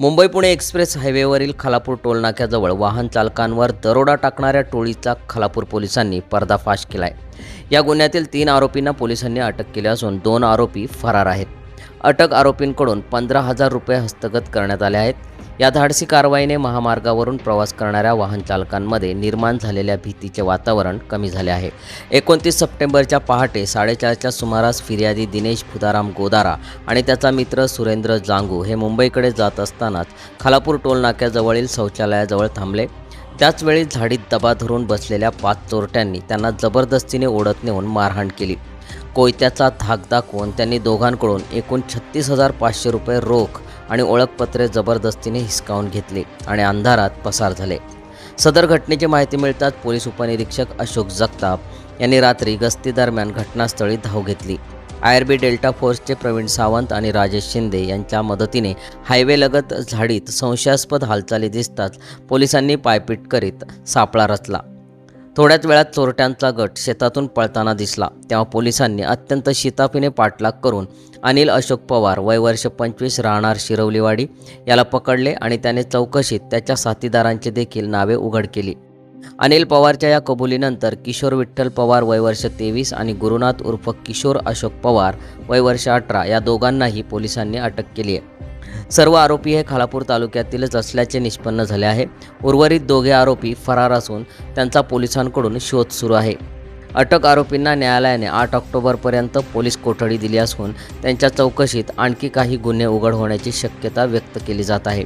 Mumbai Pune express हायवेवरील खालापूर टोलनाक्याजवळ वाहन चालकांवर दरोडा टाकणाऱ्या टोळीचा खालापूर पोलिसांनी पर्दाफाश केलाय. या गुन्ह्यातील तीन आरोपींना पोलिसांनी अटक केली असून दोन आरोपी फरार आहेत. अटक आरोपींकडून पंधरा हजार रुपये हस्तगत करण्यात आले आहेत. या धाडसी कारवाईने महामार्गावरून प्रवास करणाऱ्या वाहन चालकांमध्ये निर्माण झालेल्या भीतीचे वातावरण कमी झाले आहे. एकोणतीस सप्टेंबरच्या पहाटे साडेचारच्या सुमारास फिर्यादी दिनेश फुदाराम गोदारा आणि त्याचा मित्र सुरेंद्र जांगू हे मुंबईकडे जात असतानाच खालापूर टोलनाक्याजवळील शौचालयाजवळ थांबले. त्याचवेळी झाडीत दबा धरून बसलेल्या पाच चोरट्यांनी त्यांना जबरदस्तीने ओढत नेऊन मारहाण केली. कोयत्याचा धाक दाखवून त्यांनी दोघांकडून एकूण छत्तीस हजार पाचशे रुपये रोख आणि ओळखपत्रे जबरदस्तीने हिसकावून घेतली आणि अंधारात पसार झाले. सदर घटनेची माहिती मिळताच पोलीस उपनिरीक्षक अशोक जगताप यांनी रात्री गस्तीदरम्यान घटनास्थळी धाव घेतली. आय बी डेल्टा फोर्सचे प्रवीण सावंत आणि राजेश शिंदे यांच्या मदतीने हायवेलगत झाडीत संशयास्पद हालचाली दिसताच पोलिसांनी पायपीट करीत सापळा रचला. थोड्याच वेळात चोरट्यांचा गट शेतातून पळताना दिसला. तेव्हा पोलिसांनी अत्यंत शिताफीने पाठलाग करून अनिल अशोक पवार वय वर्ष पंचवीस राहणार शिरवलीवाडी याला पकडले आणि त्याने चौकशीत त्याच्या साथीदारांची देखील नावे उघड केली. अनिल पवारच्या या कबुलीनंतर किशोर विठ्ठल पवार वय वर्ष तेवीस आणि गुरुनाथ उर्फ किशोर अशोक पवार वय वर्ष अठरा या दोघांनाही पोलिसांनी अटक केली आहे. सर्व आरोपी हे खालापूर तालुक्यातीलच असल्याचे निष्पन्न झाले आहे. उर्वरित दोघे आरोपी फरार असून त्यांचा पोलिसांकडून शोध सुरू आहे. अटक आरोपींना न्यायालयाने आठ ऑक्टोबरपर्यंत पोलीस कोठडी दिली असून त्यांच्या चौकशीत आणखी काही गुन्हे उघड होण्याची शक्यता व्यक्त केली जात आहे.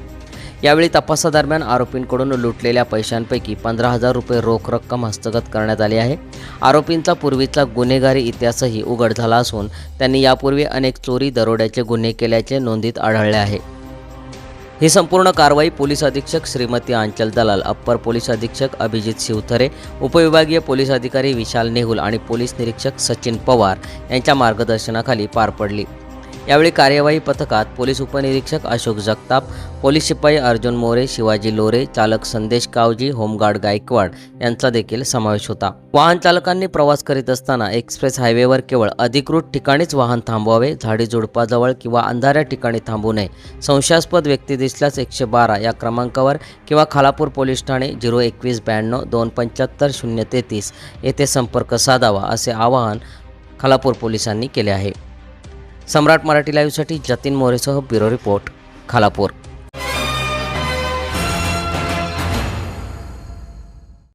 यावेळी तपासादरम्यान आरोपींकडून लुटलेल्या पैशांपैकी पंधरा हजार रुपये रोख रक्कम हस्तगत करण्यात आली आहे. आरोपींचा पूर्वीचा गुन्हेगारी इतिहासही उघड झाला असून त्यांनी यापूर्वी अनेक चोरी दरोड्याचे गुन्हे केल्याचे नोंदीत आढळले आहे. ही संपूर्ण कारवाई पोलीस अधीक्षक श्रीमती आंचल दलाल अप्पर पोलीस अधीक्षक अभिजित शिवथरे उपविभागीय पोलीस अधिकारी विशाल नेहुल आणि पोलीस निरीक्षक सचिन पवार यांच्या मार्गदर्शनाखाली पार पडली. यावेळी कार्यवाही पथकात पोलीस उपनिरीक्षक अशोक जगताप पोलीस शिपाई अर्जुन मोरे शिवाजी लोरे चालक संदेश कावजी होमगार्ड गायकवाड यांचा देखील समावेश होता. वाहन चालकांनी प्रवास करीत असताना एक्सप्रेस हायवेवर केवळ अधिकृत ठिकाणीच वाहन थांबवावे झाडी झुडपाजवळ किंवा अंधाऱ्या ठिकाणी थांबू नये. संशयास्पद व्यक्ती दिसल्यास एकशे बारा या क्रमांकावर किंवा खालापूर पोलीस ठाणे झिरो एकवीस ब्याण्णव दोन पंच्याहत्तर शून्य तेहतीस येथे संपर्क साधावा असे आवाहन खालापूर पोलिसांनी केले आहे. सम्राट मराठी लाईव्हसाठी जतीन मोरेसह ब्युरो रिपोर्ट खालापूर.